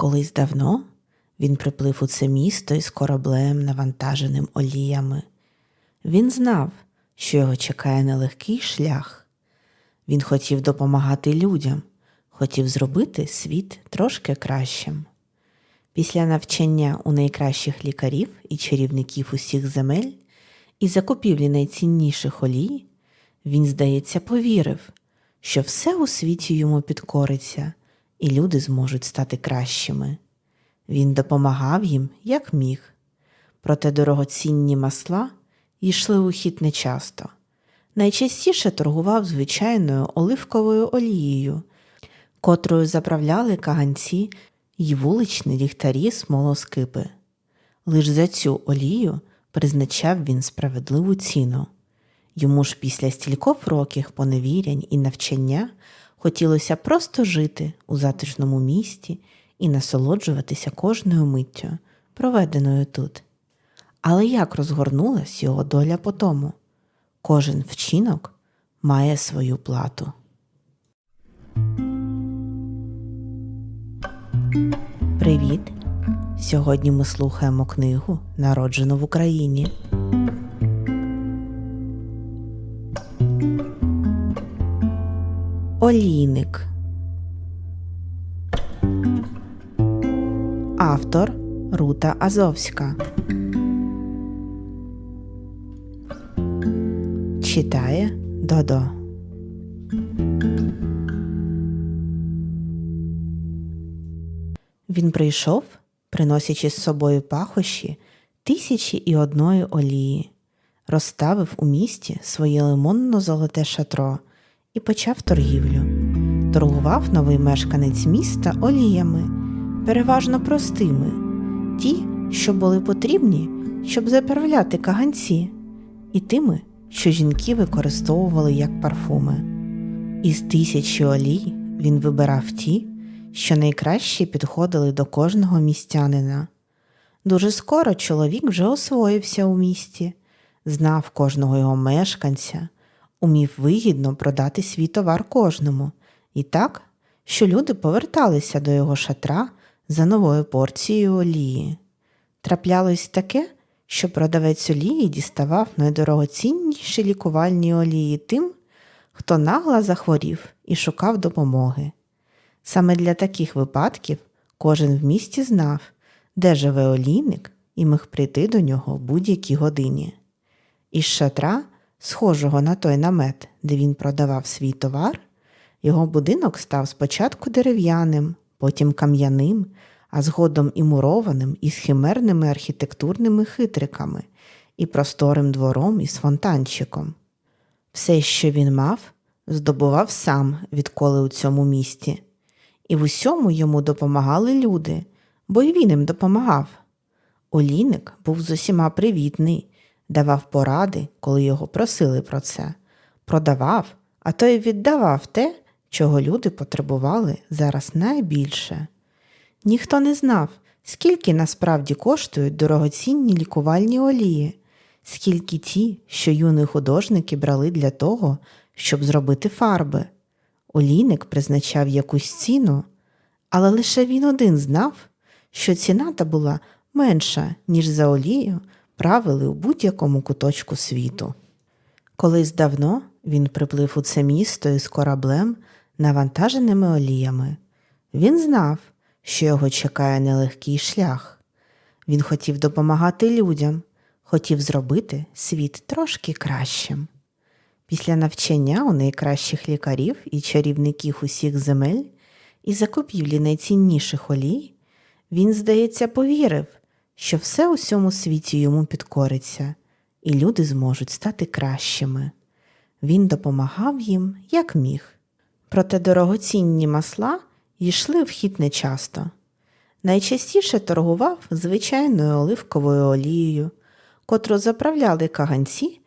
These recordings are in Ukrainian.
Колись давно він приплив у це місто із кораблем, навантаженим оліями. Він знав, що його чекає нелегкий шлях. Він хотів допомагати людям, хотів зробити світ трошки кращим. Після навчання у найкращих лікарів і чарівників усіх земель і закупівлі найцінніших олій, він, здається, повірив, що все у світі йому підкориться, і люди зможуть стати кращими. Він допомагав їм, як міг. Проте дорогоцінні масла йшли у хід нечасто. Найчастіше торгував звичайною оливковою олією, котрою заправляли каганці й вуличні ліхтарі смолоскипи. Лиш за цю олію призначав він справедливу ціну. Йому ж після стількох років поневірянь і навчання хотілося просто жити у затишному місті і насолоджуватися кожною миттю, проведеною тут. Але як розгорнулась його доля по тому? Кожен вчинок має свою плату. Привіт! Сьогодні ми слухаємо книгу Народжено в Україні. Олійник. Автор Рута Азовська. Читає Додо. Він прийшов, приносячи з собою пахощі тисячі і одної олії, розставив у місті своє лимонно-золоте шатро і почав торгівлю. Торгував новий мешканець міста оліями, переважно простими, ті, що були потрібні, щоб заправляти каганці, і тими, що жінки використовували як парфуми. Із тисячі олій він вибирав ті, що найкраще підходили до кожного містянина. Дуже скоро чоловік вже освоївся у місті, знав кожного його мешканця, умів вигідно продати свій товар кожному, і так, що люди поверталися до його шатра за новою порцією олії. Траплялось таке, що продавець олії діставав найдорогоцінніші лікувальні олії тим, хто нагло захворів і шукав допомоги. Саме для таких випадків кожен в місті знав, де живе олійник і міг прийти до нього в будь-якій годині. Із шатра, схожого на той намет, де він продавав свій товар, його будинок став спочатку дерев'яним, потім кам'яним, а згодом і мурованим із химерними архітектурними хитриками і просторим двором із фонтанчиком. Все, що він мав, здобував сам, відколи у цьому місті, і в усьому йому допомагали люди, бо й він їм допомагав. Олійник був з усіма привітний, давав поради, коли його просили про це, продавав, а то й віддавав те, чого люди потребували зараз найбільше. Ніхто не знав, скільки насправді коштують дорогоцінні лікувальні олії, скільки ті, що юні художники брали для того, щоб зробити фарби. Олійник призначав якусь ціну, але лише він один знав, що ціна та була менша, ніж за олію правили у будь-якому куточку світу. Колись давно він приплив у це місто із кораблем, навантаженими оліями. Він знав, що його чекає нелегкий шлях. Він хотів допомагати людям, хотів зробити світ трошки кращим. Після навчання у найкращих лікарів і чарівників усіх земель і закупівлі найцінніших олій, він, здається, повірив, що все у всьому світі йому підкориться, і люди зможуть стати кращими. Він допомагав їм, як міг. Проте дорогоцінні масла йшли в хід нечасто. Найчастіше торгував звичайною оливковою олією, котру заправляли каганці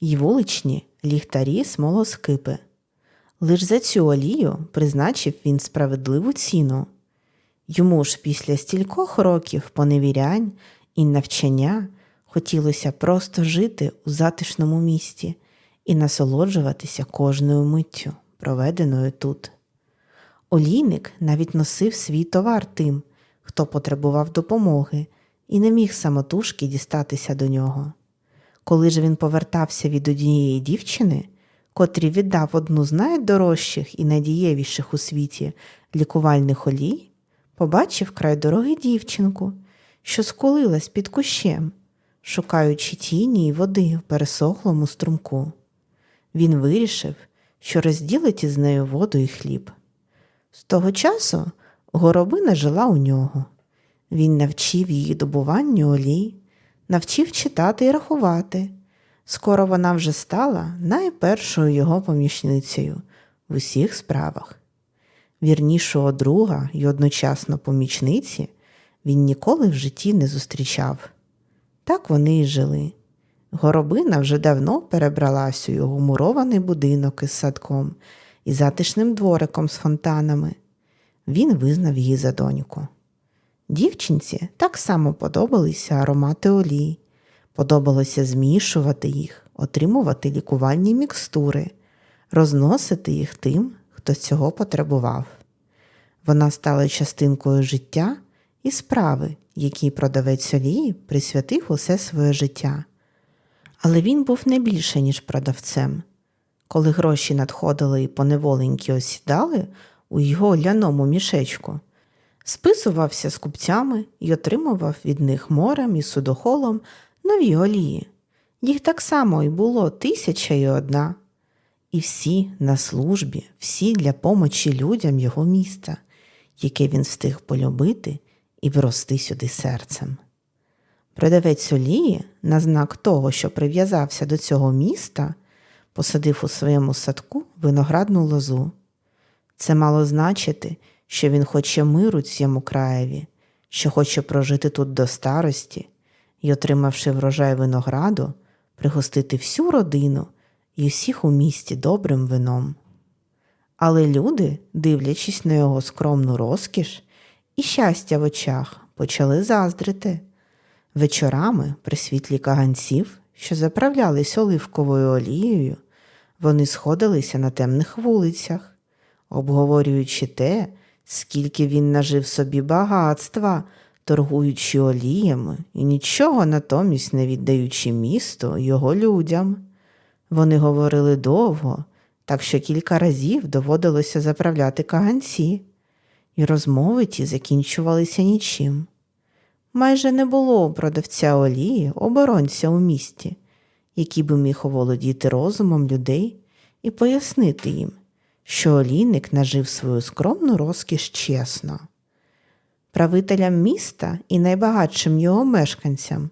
й вуличні ліхтарі смолоскипи. Лиш за цю олію призначив він справедливу ціну. Йому ж після стількох років поневірянь і навчання хотілося просто жити у затишному місті і насолоджуватися кожною миттю, проведеною тут. Олійник навіть носив свій товар тим, хто потребував допомоги і не міг самотужки дістатися до нього. Коли ж він повертався від однієї дівчини, котрій віддав одну з найдорожчих і найдієвіших у світі лікувальних олій, побачив край дороги дівчинку, що скулилась під кущем, шукаючи тіні й води в пересохлому струмку. Він вирішив, що розділить із нею воду і хліб. З того часу горобина жила у нього. Він навчив її добуванню олій, навчив читати і рахувати. Скоро вона вже стала найпершою його помічницею в усіх справах. Вірнішого друга й одночасно помічниці він ніколи в житті не зустрічав. Так вони і жили. Горобина вже давно перебралась у його мурований будинок із садком і затишним двориком з фонтанами. Він визнав її за доньку. Дівчинці так само подобалися аромати олій, подобалося змішувати їх, отримувати лікувальні мікстури, розносити їх тим, хто цього потребував. Вона стала частинкою життя і справи, якій продавець олії присвятив усе своє життя. Але він був не більше, ніж продавцем. Коли гроші надходили і поневоленьки осідали у його ляному мішечку, списувався з купцями і отримував від них морем і судохолом нові олії. Їх так само і було тисяча і одна. І всі на службі, всі для помочі людям його міста, яке він встиг полюбити і врости сюди серцем. Продавець олії, на знак того, що прив'язався до цього міста, посадив у своєму садку виноградну лозу. Це мало значити, що він хоче миру цьому краєві, що хоче прожити тут до старості і, отримавши врожай винограду, пригостити всю родину і всіх у місті добрим вином. Але люди, дивлячись на його скромну розкіш і щастя в очах, почали заздрити. Вечорами, при світлі каганців, що заправлялись оливковою олією, вони сходилися на темних вулицях, обговорюючи те, скільки він нажив собі багатства, торгуючи оліями і нічого натомість не віддаючи місту його людям. Вони говорили довго, так що кілька разів доводилося заправляти каганці, і розмови ті закінчувалися нічим. Майже не було у продавця олії оборонця у місті, який би міг оволодіти розумом людей і пояснити їм, що олійник нажив свою скромну розкіш чесно. Правителям міста і найбагатшим його мешканцям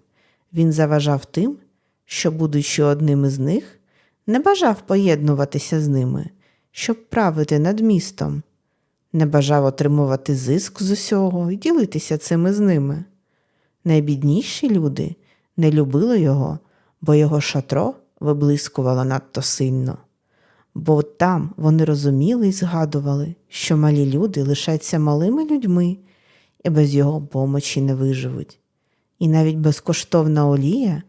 він заважав тим, що, будучи одним із них, не бажав поєднуватися з ними, щоб правити над містом, не бажав отримувати зиск з усього і ділитися цим із ними. Найбідніші люди не любили його, бо його шатро виблискувало надто сильно. Бо там вони розуміли і згадували, що малі люди лишаться малими людьми і без його помочі не виживуть. І навіть безкоштовна олія,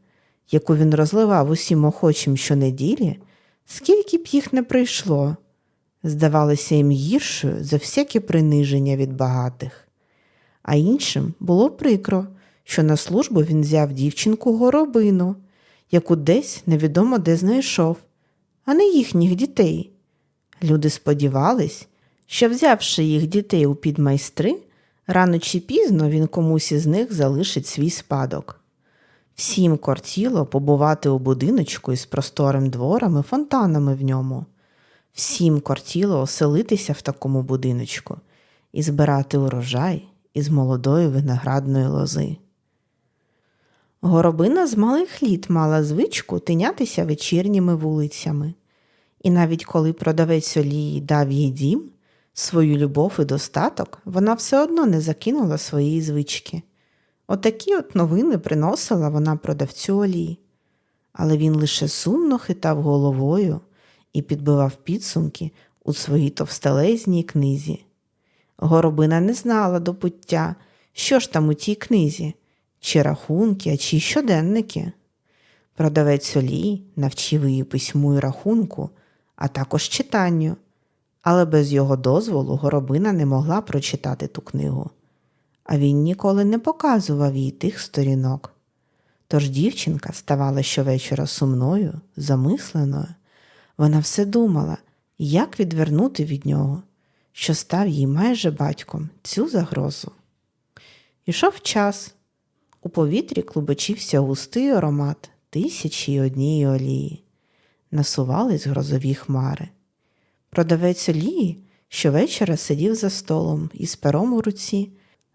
яку він розливав усім охочим щонеділі, скільки б їх не прийшло, здавалося їм гіршою за всяке приниження від багатих. А іншим було прикро, що на службу він взяв дівчинку горобину, яку десь невідомо де знайшов, а не їхніх дітей. Люди сподівались, що, взявши їх дітей у підмайстри, рано чи пізно він комусь із них залишить свій спадок. Всім кортіло побувати у будиночку із просторим двором і фонтанами в ньому. Всім кортіло оселитися в такому будиночку і збирати урожай із молодої виноградної лози. Горобина з малих літ мала звичку тинятися вечірніми вулицями, і навіть коли продавець олії дав їй дім, свою любов і достаток, вона все одно не закинула своєї звички. Отакі от новини приносила вона продавцю олії, але він лише сумно хитав головою і підбивав підсумки у своїй товстелезній книзі. Горобина не знала до пуття, що ж там у тій книзі, чи рахунки, а чи щоденники. Продавець олій навчив її письму і рахунку, а також читанню, але без його дозволу горобина не могла прочитати ту книгу. А він ніколи не показував їй тих сторінок. Тож дівчинка ставала щовечора сумною, замисленою. Вона все думала, як відвернути від нього, що став їй майже батьком цю загрозу. Ішов час. У повітрі клубочився густий аромат тисячі й однієї олії. Насувались грозові хмари. Продавець олії щовечора сидів за столом із пером у руці,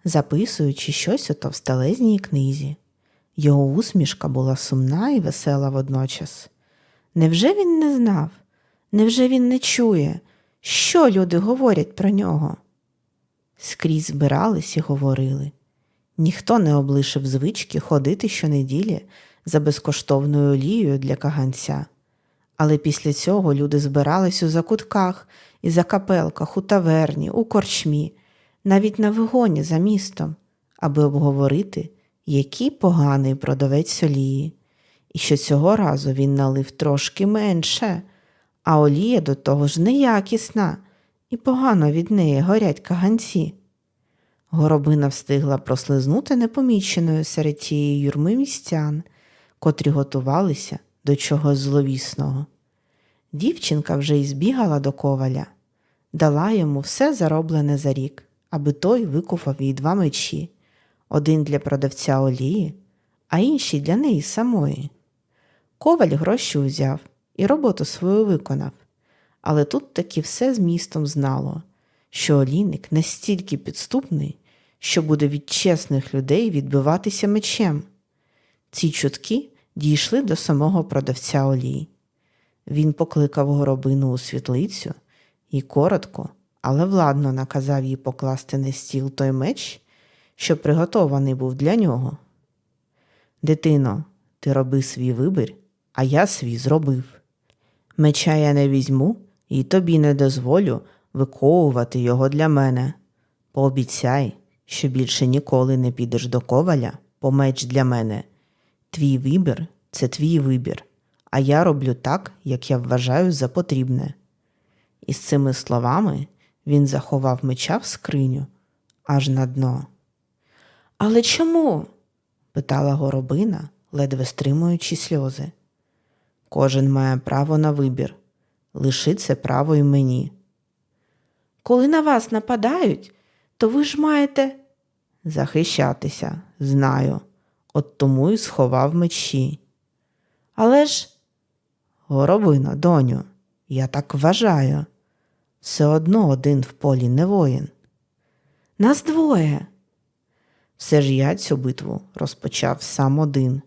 записуючи щось у товстелезній книзі. Його усмішка була сумна і весела водночас. Невже він не знав? Невже він не чує, що люди говорять про нього? Скрізь збирались і говорили. Ніхто не облишив звички ходити щонеділі за безкоштовною олією для каганця. Але після цього люди збирались у закутках і закапелках, у таверні, у корчмі, навіть на вигоні за містом, аби обговорити, який поганий продавець олії, і що цього разу він налив трошки менше, а олія до того ж неякісна, і погано від неї горять каганці. Горобина встигла прослизнути непоміченою серед тієї юрми містян, котрі готувалися до чогось зловісного. Дівчинка вже й збігала до коваля, дала йому все зароблене за рік, аби той викупав їй два мечі один для продавця олії, а інший для неї самої. Коваль гроші узяв і роботу свою виконав, але тут таки все з містом знало, що олійник настільки підступний, що буде від чесних людей відбиватися мечем. Ці чутки дійшли до самого продавця олії. Він покликав горобину у світлицю і коротко, але владно наказав їй покласти на стіл той меч, що приготований був для нього. Дитино, ти роби свій вибір, а я свій зробив. Меча я не візьму і тобі не дозволю виковувати його для мене. Пообіцяй, що більше ніколи не підеш до коваля по меч для мене. Твій вибір це твій вибір, а я роблю так, як я вважаю за потрібне. І з цими словами він заховав меча в скриню аж на дно. Але чому? питала горобина, ледве стримуючи сльози. Кожен має право на вибір. Лиши це право й мені. Коли на вас нападають, то ви ж маєте захищатися, знаю. От тому й сховав мечі. Але ж, горобино, доню, я так вважаю. Все одно один в полі не воїн. Нас двоє. Все ж я цю битву розпочав сам один.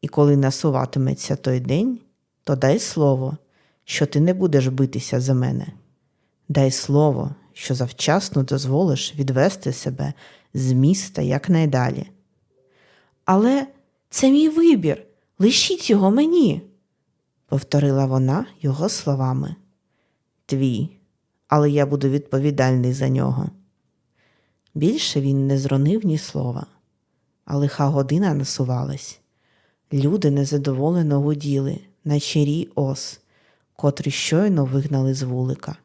І коли насуватиметься той день, то дай слово, що ти не будеш битися за мене. Дай слово, що завчасно дозволиш відвести себе з міста якнайдалі. Але це мій вибір, лишіть його мені, повторила вона його словами. Твій, але я буду відповідальний за нього. Більше він не зронив ні слова, а лиха година насувалась. Люди незадоволено гуділи на чарі ос, котрі щойно вигнали з вулика.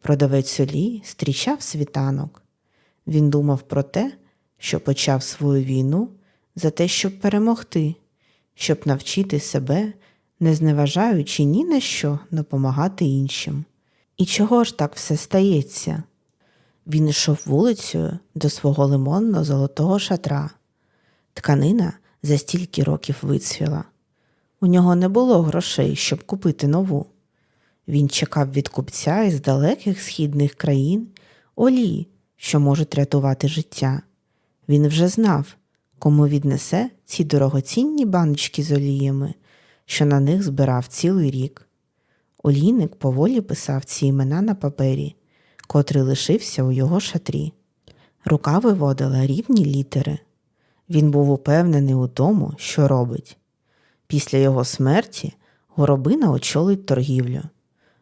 Продавець олії зустрічав світанок. Він думав про те, що почав свою війну за те, щоб перемогти, щоб навчити себе, не зневажаючи ні на що допомагати іншим. І чого ж так все стається? Він йшов вулицею до свого лимонно золотого шатра. Тканина за стільки років вицвіла. У нього не було грошей, щоб купити нову. Він чекав від купця із далеких східних країн олії, що можуть рятувати життя. Він вже знав, кому віднесе ці дорогоцінні баночки з оліями, що на них збирав цілий рік. Олійник поволі писав ці імена на папері, котрий лишився у його шатрі. Рука виводила рівні літери. Він був упевнений у тому, що робить. Після його смерті горобина очолить торгівлю.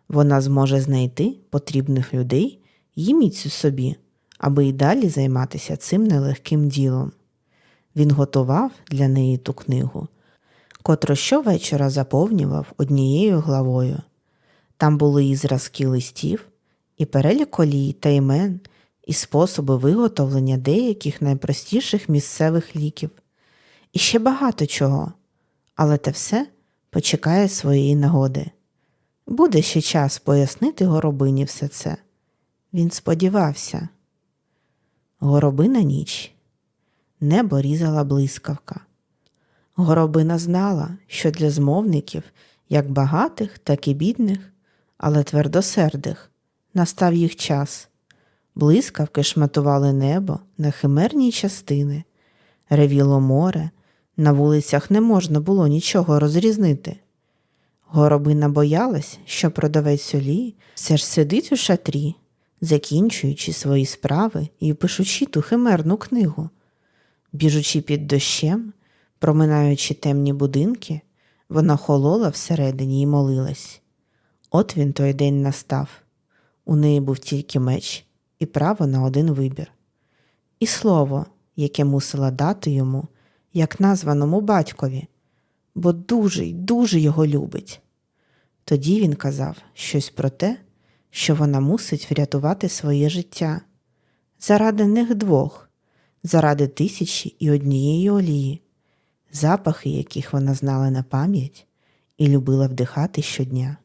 Вона зможе знайти потрібних людей і міць у собі, аби й далі займатися цим нелегким ділом. Він готував для неї ту книгу, котру щовечора заповнював однією главою. Там були і зразки листів, і перелік олій та імен, і способи виготовлення деяких найпростіших місцевих ліків, і ще багато чого, але те все почекає своєї нагоди. Буде ще час пояснити горобині все це. Він сподівався. Горобина ніч. Небо різала блискавка. Горобина знала, що для змовників, як багатих, так і бідних, але твердосердих, настав їх час. Блискавки шматували небо на химерні частини, ревіло море, на вулицях не можна було нічого розрізнити. Горобина боялась, що продавець олії все ж сидить у шатрі, закінчуючи свої справи і пишучи ту химерну книгу. Біжучи під дощем, проминаючи темні будинки, вона холола всередині і молилась. От він той день настав. У неї був тільки меч і право на один вибір. І слово, яке мусила дати йому, як названому батькові, бо дуже й дуже його любить. Тоді він казав щось про те, що вона мусить врятувати своє життя заради них двох, заради тисячі і однієї олії, запахи, яких вона знала на пам'ять і любила вдихати щодня.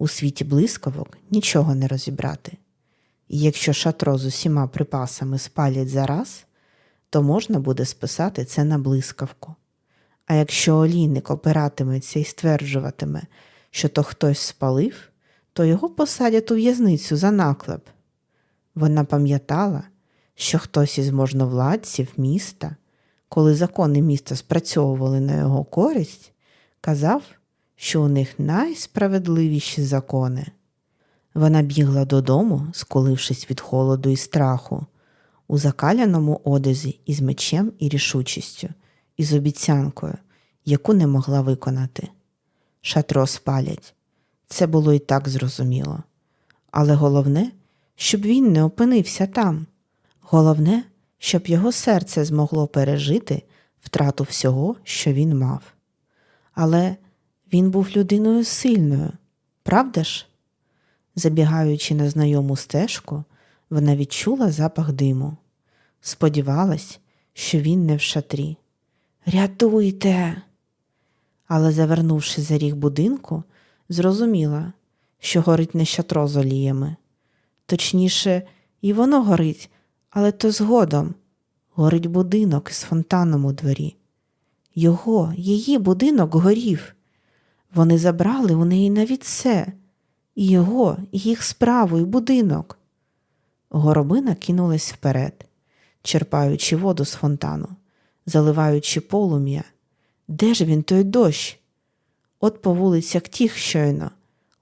У світі блискавок нічого не розібрати. І якщо шатро з усіма припасами спалять зараз, то можна буде списати це на блискавку. А якщо олійник опиратиметься і стверджуватиме, що то хтось спалив, то його посадять у в'язницю за наклеп. Вона пам'ятала, що хтось із можновладців міста, коли закони міста спрацьовували на його користь, казав, що у них найсправедливіші закони. Вона бігла додому, сколившись від холоду і страху, у закаляному одязі із мечем і рішучістю, і з обіцянкою, яку не могла виконати. Шатро спалять. Це було і так зрозуміло. Але головне, щоб він не опинився там. Головне, щоб його серце змогло пережити втрату всього, що він мав. Але він був людиною сильною, правда ж? Забігаючи на знайому стежку, вона відчула запах диму. Сподівалась, що він не в шатрі. Рятуйте. Але, завернувши за ріг будинку, зрозуміла, що горить не шатро з оліями. Точніше, і воно горить, але то згодом горить будинок із фонтаном у дворі. Його, її будинок горів. Вони забрали у неї навіть все, і його, і їх справу, і будинок. Горобина кинулась вперед, черпаючи воду з фонтану, заливаючи полум'я. Де ж він той дощ? От по вулицях тіх щойно,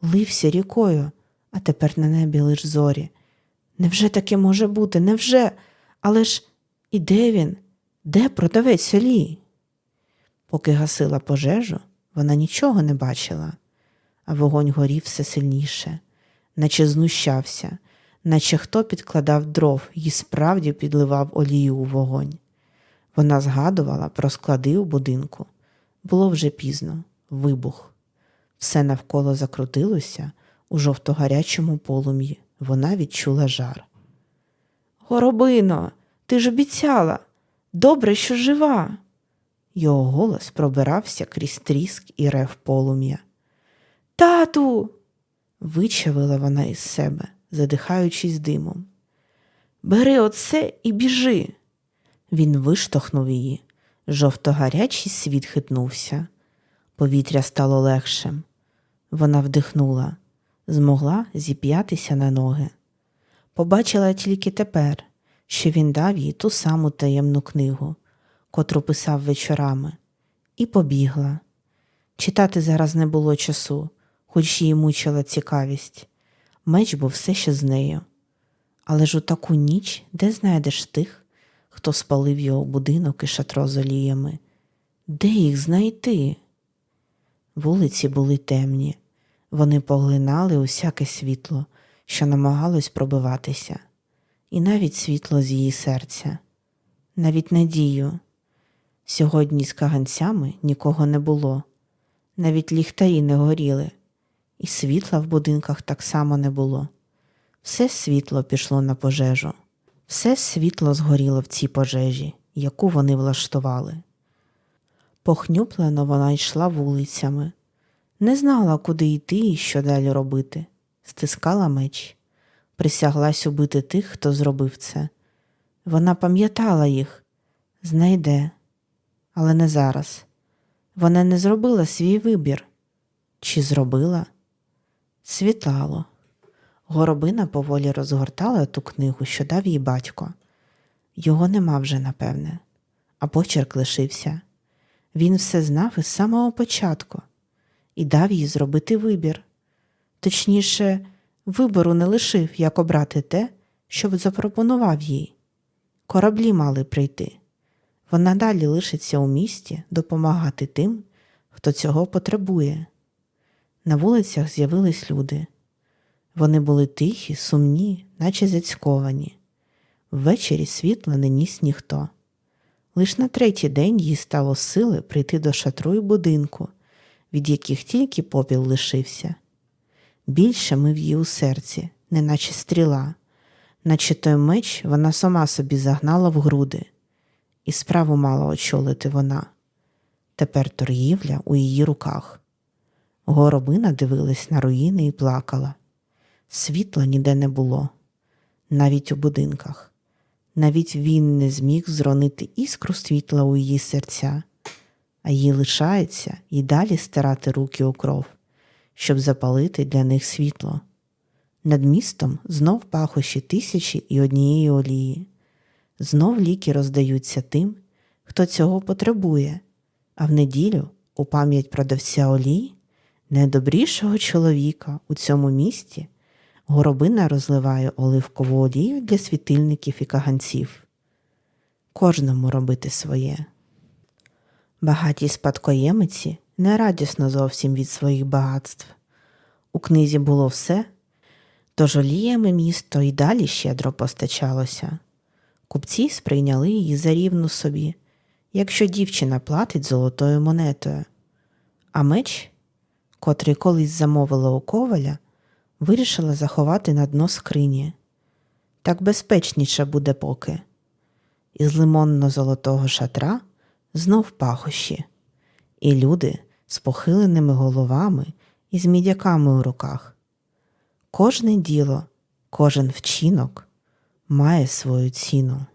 лився рікою, а тепер на небі лиш зорі. Невже таке може бути? Невже? Але ж і де він? Де продавець олії? Поки гасила пожежу, вона нічого не бачила, а вогонь горів все сильніше, наче знущався, наче хто підкладав дров і справді підливав олію у вогонь. Вона згадувала про склади у будинку. Було вже пізно, вибух. Все навколо закрутилося у жовто-гарячому полум'ї. Вона відчула жар. Горобино, ти ж обіцяла. Добре, що жива. Його голос пробирався крізь тріск і рев полум'я. Тату. вичавила вона із себе, задихаючись димом. Бери оце і біжи. Він виштовхнув її. Жовто-гарячий світ хитнувся. Повітря стало легшим. Вона вдихнула, змогла зіп'ятися на ноги. Побачила тільки тепер, що він дав їй ту саму таємну книгу, котру писав вечорами, і побігла. Читати зараз не було часу, хоч її мучила цікавість. Меч був все ще з нею. Але ж у таку ніч де знайдеш тих, хто спалив його будинок і шатро з оліями? Де їх знайти? Вулиці були темні, вони поглинали усяке світло, що намагалось пробиватися, і навіть світло з її серця, навіть надію. Сьогодні з каганцями нікого не було, навіть ліхтарі не горіли, і світла в будинках так само не було. Все світло пішло на пожежу, все світло згоріло в цій пожежі, яку вони влаштували. Похнюплено вона йшла вулицями, не знала, куди йти і що далі робити, стискала меч, присяглась убити тих, хто зробив це. Вона пам'ятала їх, знайде, але не зараз. Вона не зробила свій вибір. Чи зробила? Світлало. Горобина поволі розгортала ту книгу, що дав їй батько. Його нема вже, напевне, а почерк лишився. Він все знав із самого початку і дав їй зробити вибір. Точніше, вибору не лишив, як обрати те, що запропонував їй. Кораблі мали прийти. Вона далі лишиться у місті допомагати тим, хто цього потребує. На вулицях з'явились люди. Вони були тихі, сумні, наче зацьковані. Ввечері світла не ніс ніхто. Лиш на третій день їй стало сили прийти до шатру й будинку, від яких тільки попіл лишився. Більше мив її у серці, неначе стріла, наче той меч вона сама собі загнала в груди, і справу мала очолити вона. Тепер торгівля у її руках. Горобина дивилась на руїни і плакала. Світла ніде не було, навіть у будинках. Навіть він не зміг зронити іскру світла у її серця, а їй лишається і далі стирати руки у кров, щоб запалити для них світло. Над містом знов пахощі тисячі і однієї олії. Знов ліки роздаються тим, хто цього потребує, а в неділю у пам'ять продавця олій, найдобрішого чоловіка у цьому місті, горобина розливає оливкову олію для світильників і каганців. Кожному робити своє. Багаті спадкоємиці не радісно зовсім від своїх багатств. У книзі було все, тож оліями місто й далі щедро постачалося. Купці сприйняли її за рівну собі, якщо дівчина платить золотою монетою. А меч, котрий колись замовила у коваля, вирішила заховати на дно скрині. Так безпечніше буде поки. Із лимонно-золотого шатра знов пахощі, і люди з похиленими головами і з мідяками у руках. Кожне діло, кожен вчинок має свою ціну.